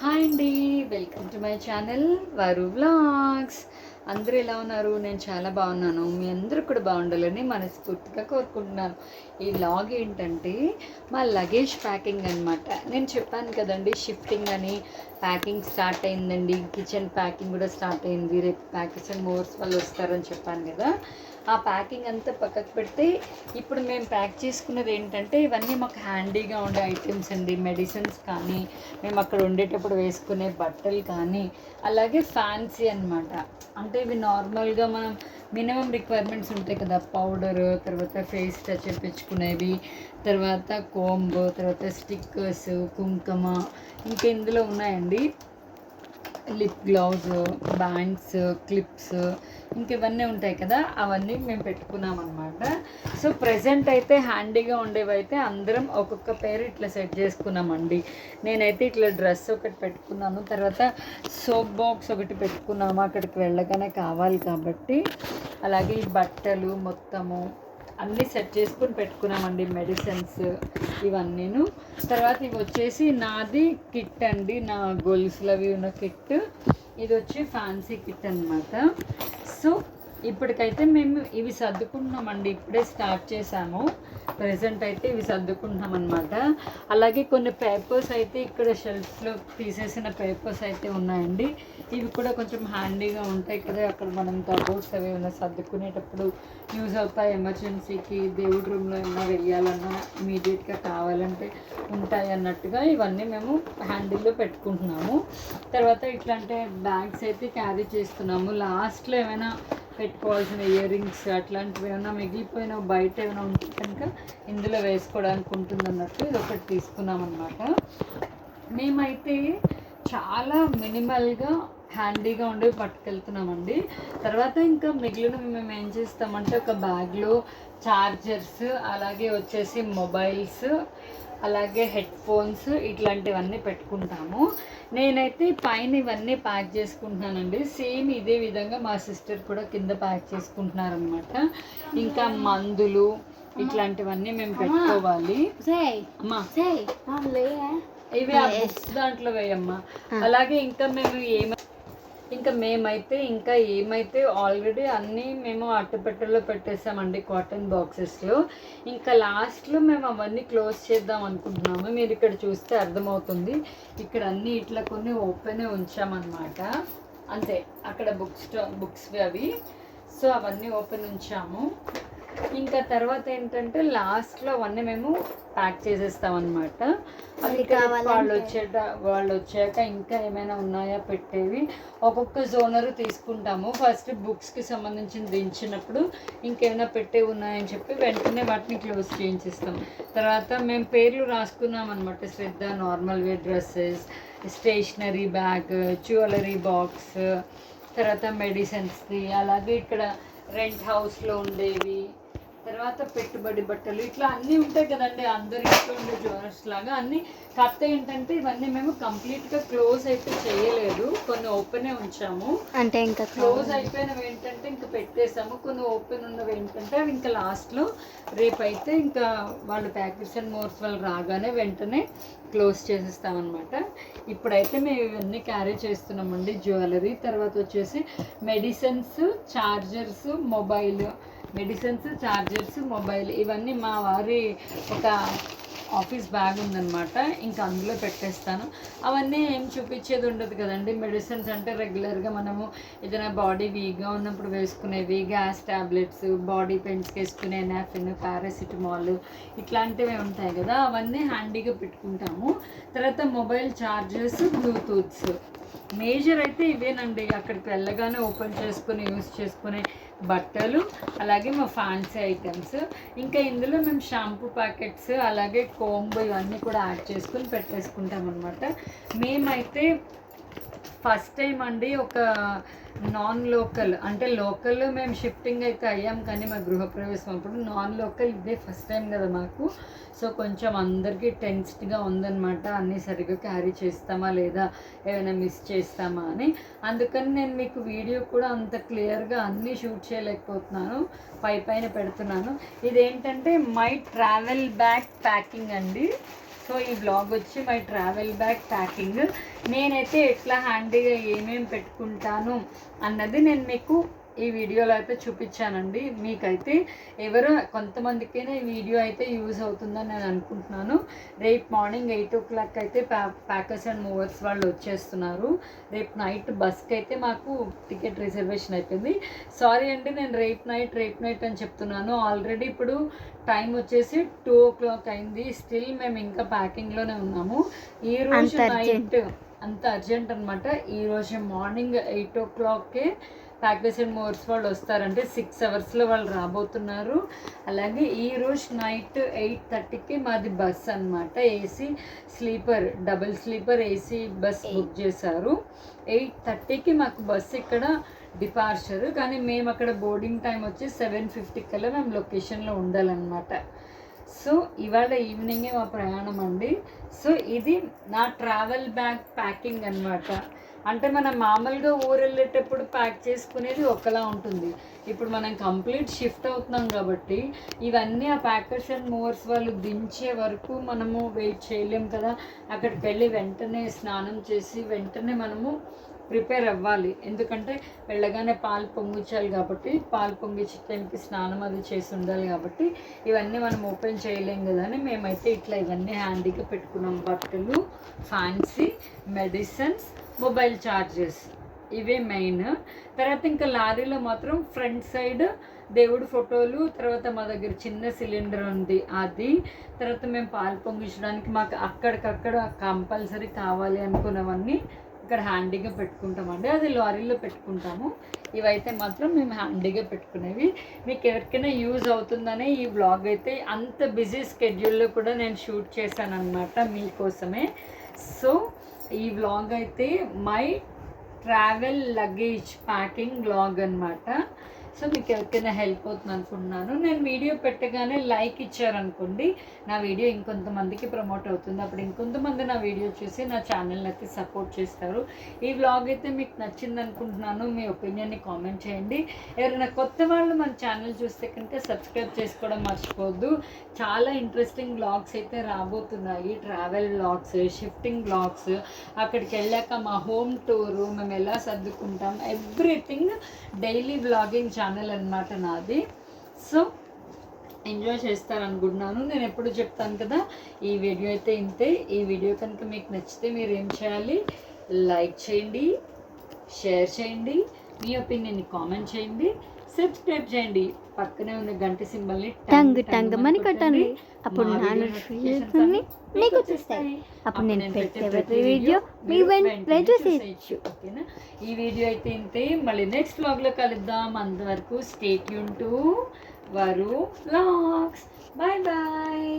Hi అండి welcome to my channel Varu vlogs. అందరూ ఎలా ఉన్నారు? నేను చాలా బాగున్నాను. మీ అందరూ కూడా బాగుండాలని మనస్ఫూర్తిగా కోరుకుంటున్నాను. ఈ లాగ్ ఏంటంటే మా లగేజ్ ప్యాకింగ్ అనమాట నేను చెప్పాను కదండి షిఫ్టింగ్ అని ప్యాకింగ్ స్టార్ట్ అయిందండి. కిచెన్ ప్యాకింగ్ కూడా స్టార్ట్ అయింది. రేపు ప్యాకెట్స్ అండ్ మోర్స్ వాళ్ళు వస్తారని చెప్పాను కదా. ఆ ప్యాకింగ్ అంతా పక్కకు పెడితే ఇప్పుడు మేము ప్యాక్ చేసుకున్నది ఏంటంటే ఇవన్నీ మాకు హ్యాండీగా ఉండే ఐటమ్స్ అండి. మెడిసిన్స్ కానీ మేము అక్కడ ఉండేటప్పుడు వేసుకునే బట్టలు కానీ అలాగే ఫ్యాన్సీ అన్నమాట. అంటే ఇవి నార్మల్గా మనం మినిమం రిక్వైర్మెంట్స్ ఉంటాయి కదా పౌడర్ తర్వాత ఫేస్ టచ్ చేయించుకునేవి తర్వాత కోంబ్ తర్వాత స్టిక్కర్స్ కుంకుమ ఇంకా ఇందులో ఉన్నాయండి? లిప్ గ్లౌజ్ బ్యాండ్స్ క్లిప్స్ ఇంక ఇవన్నీ ఉంటాయి కదా అవన్నీ మేము పెట్టుకున్నాం అనమాట సో ప్రజెంట్ అయితే హ్యాండీగా ఉండేవి అయితే అందరం ఒక్కొక్క పేరు ఇట్లా సెట్ చేసుకున్నామండి. నేనైతే ఇట్లా డ్రెస్ ఒకటి పెట్టుకున్నాను తర్వాత సోప్ బాక్స్ ఒకటి పెట్టుకున్నాము అక్కడికి వెళ్ళగానే కావాలి కాబట్టి. అలాగే ఈ బట్టలు మొత్తము అన్నీ సెట్ చేసుకుని పెట్టుకున్నామండి మెడిసిన్స్ ఇవన్నీను. తర్వాత ఇవి వచ్చేసి నాది కిట్ అండి నా గొలుసులు అవి ఉన్న కిట్ ఇది వచ్చి ఫ్యాన్సీ కిట్ అనమాట సో ఇప్పటికైతే మేము ఇవి సర్దుకుంటున్నామండి. ఇప్పుడే స్టార్ట్ చేసాము ప్రజెంట్ అయితే ఇవి సర్దుకుంటున్నాం అనమాట అలాగే కొన్ని పేపర్స్ అయితే ఇక్కడ షెల్ఫ్లో తీసేసిన పేపర్స్ అయితే ఉన్నాయండి. ఇవి కూడా కొంచెం హ్యాండీగా ఉంటాయి కదా. అక్కడ మనం కబోర్డ్స్ అవి ఏమైనా సర్దుకునేటప్పుడు యూజ్ అవుతాయి? ఎమర్జెన్సీకి దేవుడి రూమ్లో ఏమైనా వెయ్యాలన్నా ఇమీడియట్గా కావాలంటే ఉంటాయి అన్నట్టుగా ఇవన్నీ మేము హ్యాండిల్లో పెట్టుకుంటున్నాము. తర్వాత ఇట్లాంటి బ్యాగ్స్ అయితే క్యారీ చేస్తున్నాము. లాస్ట్లో ఏమైనా పెట్టుకోవాల్సిన ఇయర్ రింగ్స్ అట్లాంటివి ఏమైనా మిగిలిపోయిన బయట ఏమైనా ఉంటే కనుక ఇందులో వేసుకోవడానికి ఉంటుంది అన్నట్టు ఇది ఒకటి తీసుకున్నాం అనమాట మేమైతే చాలా మినిమల్గా హ్యాండీగా ఉండేవి పట్టుకెళ్తున్నామండి. తర్వాత ఇంకా మిగిలినవి మేము ఏం చేస్తామంటే ఒక బ్యాగ్లో చార్జర్స్ అలాగే వచ్చేసి మొబైల్స్ అలాగే హెడ్ ఫోన్స్ ఇట్లాంటివన్నీ పెట్టుకుంటాము. నేనైతే పైన ఇవన్నీ ప్యాక్ చేసుకుంటున్నానండి. సేమ్ ఇదే విధంగా మా సిస్టర్ కూడా కింద ప్యాక్ చేసుకుంటున్నారనమాట ఇంకా మందులు ఇట్లాంటివన్నీ మేము పెట్టుకోవాలి. అమ్మా. ఇవి ఆ బుక్స్ దాంట్లో వేయమ్మా. అలాగే ఇంకా మేము ఏమ ఇంకా మేమైతే ఇంకా ఏమైతే ఆల్రెడీ అన్నీ మేము అట్టపెట్టెలో పెట్టేసామండి కాటన్ బాక్సెస్లో ఇంకా లాస్ట్లో మేము అవన్నీ క్లోజ్ చేద్దాం అనుకుంటున్నాము. మీరు ఇక్కడ చూస్తే అర్థమవుతుంది. ఇక్కడ అన్నీ ఇట్లా కొన్ని ఓపెన్ ఉంచామన్నమాట. అంతే అక్కడ బుక్ బుక్స్వి బుక్స్ అవి. సో అవన్నీ ఓపెన్ ఉంచాము. ఇంకా తర్వాత ఏంటంటే లాస్ట్లో అవన్నీ మేము ప్యాక్ చేసేస్తాం అనమాట వాళ్ళు వచ్చేట వాళ్ళు వచ్చాక ఇంకా ఏమైనా ఉన్నాయా పెట్టేవి. ఒక్కొక్క జోనరు తీసుకుంటాము. ఫస్ట్ బుక్స్కి సంబంధించిన దించినప్పుడు ఇంకేమైనా పెట్టేవి ఉన్నాయని చెప్పి వెంటనే వాటిని క్లోజ్ చేయించిస్తాం. తర్వాత మేము పేర్లు రాసుకున్నాం అనమాట శ్రద్ధ normal wear dresses stationery bag jewellery box తర్వాత మెడిసిన్స్ది అలాగే ఇక్కడ రెంట్ హౌస్లో ఉండేవి. తర్వాత పెట్టుబడి బట్టలు ఇట్లా అన్నీ ఉంటాయి కదండి అందరి ఇంట్లో ఉండే జ్యువెలర్స్ లాగా. అన్నీ కాకపోతే ఏంటంటే ఇవన్నీ మేము కంప్లీట్గా క్లోజ్ అయితే చేయలేదు. కొన్ని ఓపెనే ఉంచాము. అంటే ఇంకా క్లోజ్ అయిపోయినవి ఏంటంటే ఇంకా పెట్టేసాము కొన్ని ఓపెన్ ఉన్నవి ఏంటంటే అవి ఇంకా లాస్ట్లో రేపైతే ఇంకా వాళ్ళు ప్యాకెట్స్ అండ్ మోర్స్ వాళ్ళు రాగానే వెంటనే క్లోజ్ చేసేస్తామన్నమాట. ఇప్పుడైతే మేము ఇవన్నీ క్యారీ చేస్తున్నామండి జ్యువెలరీ తర్వాత వచ్చేసి medicines chargers mobile medicines chargers mobile ఇవన్నీ మా వారి ఒక ఆఫీస్ బ్యాగ్ ఉందన్నమాట. ఇంకా అందులో పెట్టేస్తాను. అవన్నీ ఏం చూపించేది ఉండదు కదండి. మెడిసిన్స్ అంటే రెగ్యులర్గా మనము ఏదైనా బాడీ వీక్గా ఉన్నప్పుడు వేసుకునేవి గ్యాస్ ట్యాబ్లెట్స్ బాడీ పెయిన్స్ వేసుకునే నాఫిన్ పారాసిటమాల్ ఇట్లాంటివి ఉంటాయి కదా. అవన్నీ హ్యాండీగా పెట్టుకుంటాము. తర్వాత మొబైల్ చార్జర్స్ బ్లూటూత్స్. మేజర్ అయితే ఇవేనండి. అక్కడికి వెళ్ళగానే ఓపెన్ చేసుకుని యూస్ చేసుకునే బట్టలు అలాగే మా ఫ్యాన్సీ ఐటమ్స్ ఇంకా ఇందులో మేము షాంపూ ప్యాకెట్స్ అలాగే కోంబు ఇవన్నీ కూడా యాడ్ చేసుకుని పెట్టేసుకుంటాం అనమాట మేమైతే ఫస్ట్ టైం అండి ఒక నాన్ లోకల్ అంటే లోకల్ మేము షిఫ్టింగ్ అయితే అయ్యాం కానీ మా గృహప్రవేశం అప్పుడు నాన్ లోకల్ ఇదే ఫస్ట్ టైం కదా మాకు. సో కొంచెం అందరికీ టెన్స్డ్గా ఉందన్నమాట అన్నీ సరిగ్గా క్యారీ చేస్తామా లేదా ఏమైనా మిస్ చేస్తామా అని. అందుకని నేను మీకు వీడియో కూడా అంత క్లియర్గా అన్నీ షూట్ చేయలేకపోతున్నాను పై పైన పెడుతున్నాను. ఇదేంటంటే మై ట్రావెల్ బ్యాగ్ ప్యాకింగ్ అండి. సో ఈ బ్లాగ్ వచ్చి మై ట్రావెల్ బ్యాగ్ ప్యాకింగ్ నేనైతే ఎట్లా హ్యాండీగా ఏమేమి పెట్టుకుంటాను అన్నది నేను మీకు ఈ వీడియోలో అయితే చూపించానండి. మీకైతే ఎవరో కొంతమందికైనా ఈ వీడియో అయితే యూజ్ అవుతుందని నేను అనుకుంటున్నాను. రేపు మార్నింగ్ ఎయిట్ ఓ క్లాక్ అయితే ప్యా ప్యాకర్స్ అండ్ మూవర్స్ వాళ్ళు వచ్చేస్తున్నారు. రేపు నైట్ బస్కి అయితే మాకు టికెట్ రిజర్వేషన్ అయిపోయింది. సారీ అండి నేను రేపు నైట్ రేపు నైట్ అని చెప్తున్నాను. ఆల్రెడీ ఇప్పుడు టైం వచ్చేసి టూ ఓ క్లాక్ అయింది. స్టిల్ మేము ఇంకా ప్యాకింగ్లోనే ఉన్నాము. ఈ రోజు. నైట్ అంత అర్జెంట్ అనమాట ఈ రోజు మార్నింగ్ ఎయిట్ ఓ క్లాక్కే ప్యాకేజ్ అండ్ మోర్స్ వాళ్ళు వస్తారంటే సిక్స్ అవర్స్లో వాళ్ళు రాబోతున్నారు. అలాగే ఈ రోజు నైట్ ఎయిట్ థర్టీకి మాది బస్ అన్నమాట. AC sleeper double sleeper AC bus book చేశారు. ఎయిట్ థర్టీకి మాకు బస్ ఇక్కడ డిపార్చర్ కానీ మేము అక్కడ బోర్డింగ్ టైం వచ్చి సెవెన్ ఫిఫ్టీ కల్లా మేము లొకేషన్లో ఉండాలన్నమాట. సో ఇవాళ ఈవినింగే మా ప్రయాణం అండి. సో ఇది నా ట్రావెల్ బ్యాగ్ ప్యాకింగ్ అన్నమాట. అంటే మనం మామూలుగా ఊరు వెళ్ళేటప్పుడు ప్యాక్ చేసుకునేది ఒకలా ఉంటుంది. ఇప్పుడు మనం కంప్లీట్ షిఫ్ట్ అవుతున్నాం కాబట్టి ఇవన్నీ ఆ ప్యాకర్స్ అండ్ మూవర్స్ వాళ్ళు దించే వరకు మనము వెయిట్ చేయలేం కదా. అక్కడికి వెళ్ళి వెంటనే స్నానం చేసి వెంటనే మనము ప్రిపేర్ అవ్వాలి. ఎందుకంటే వెళ్ళగానే పాలు పొంగించాలి కాబట్టి పాలు పొంగించే టైంకి స్నానం అది చేసి ఉండాలి కాబట్టి ఇవన్నీ మనం ఓపెన్ చేయలేం కదా అని మేమైతే ఇట్లా ఇవన్నీ హ్యాండీగా పెట్టుకున్నాం. బట్టలు ఫ్యాన్సీ మెడిసిన్స్ మొబైల్ ఛార్జెస్ ఇవే మెయిన్. తర్వాత ఇంకా లారీలో మాత్రం ఫ్రంట్ సైడ్ దేవుడి ఫోటోలు తర్వాత మా దగ్గర చిన్న సిలిండర్ ఉంది అది. తర్వాత మేము పాలు పొంగించడానికి మాకు అక్కడికక్కడ కంపల్సరీ కావాలి అనుకున్నవన్నీ ఇక్కడ హ్యాండీగా పెట్టుకుంటామండి. అది లారీలో పెట్టుకుంటాము. ఇవైతే మాత్రం మేము హ్యాండీగా పెట్టుకునేవి. మీకు ఎవరికైనా యూజ్ అవుతుందనే ఈ వ్లాగ్ అయితే అంత బిజీ స్కెడ్యూల్లో కూడా నేను షూట్ చేశాను అనమాట మీకోసమే. సో ఈ బ్లాగ్ అయితే my travel luggage packing blog అన్నమాట. సో మీకు ఎవరికైనా హెల్ప్ అవుతుంది అనుకుంటున్నాను నేను వీడియో పెట్టగానే లైక్ ఇచ్చారనుకోండి నా వీడియో ఇంకొంతమందికి ప్రమోట్ అవుతుంది. అప్పుడు ఇంకొంతమంది నా వీడియో చూసి నా ఛానల్ని అయితే సపోర్ట్ చేస్తారు. ఈ వ్లాగ్ అయితే మీకు నచ్చింది అనుకుంటున్నాను మీ ఒపీనియన్ని కామెంట్ చేయండి. ఎవరైనా కొత్త వాళ్ళు మన ఛానల్ చూస్తే కనుక సబ్స్క్రైబ్ చేసుకోవడం మర్చిపోవద్దు. చాలా ఇంట్రెస్టింగ్ వ్లాగ్స్ అయితే రాబోతున్నాయి. Travel vlogs shifting vlogs. అక్కడికి వెళ్ళాక మా హోమ్ టూరు మేము ఎలా సర్దుకుంటాం ఎవ్రీథింగ్ డైలీ వ్లాగింగ్ ఛానల్ అనమాట నాది. సో ఎంజాయ్ చేస్తారనుకుంటున్నాను. నేను ఎప్పుడు చెప్తాను కదా ఈ వీడియో అయితే ఇంతే. ఈ వీడియో కనుక మీకు నచ్చితే మీరు ఏం చేయాలి? లైక్ చేయండి షేర్ చేయండి మీ ఒపీనియన్ని కామెంట్ చేయండి. సబ్స్క్రైబ్ చేయండి. పక్కనే ఉన్న గంట సింబల్ని టంగ్ టంగ్ మని కొట్టండి. అప్పుడు నా నోటిఫికేషన్స్ మీకు వచ్చేస్తాయి అప్పుడు నేను పెట్టే ప్రతి వీడియో మీ వెంటనే చూసేయచ్చు. ఓకేనా? ఈ వీడియో అయితే ఇంతే. మళ్ళీ నెక్స్ట్ వ్లాగ్లో కలుద్దాం. అంతవరకు state Yoon to Varu vlogs bye bye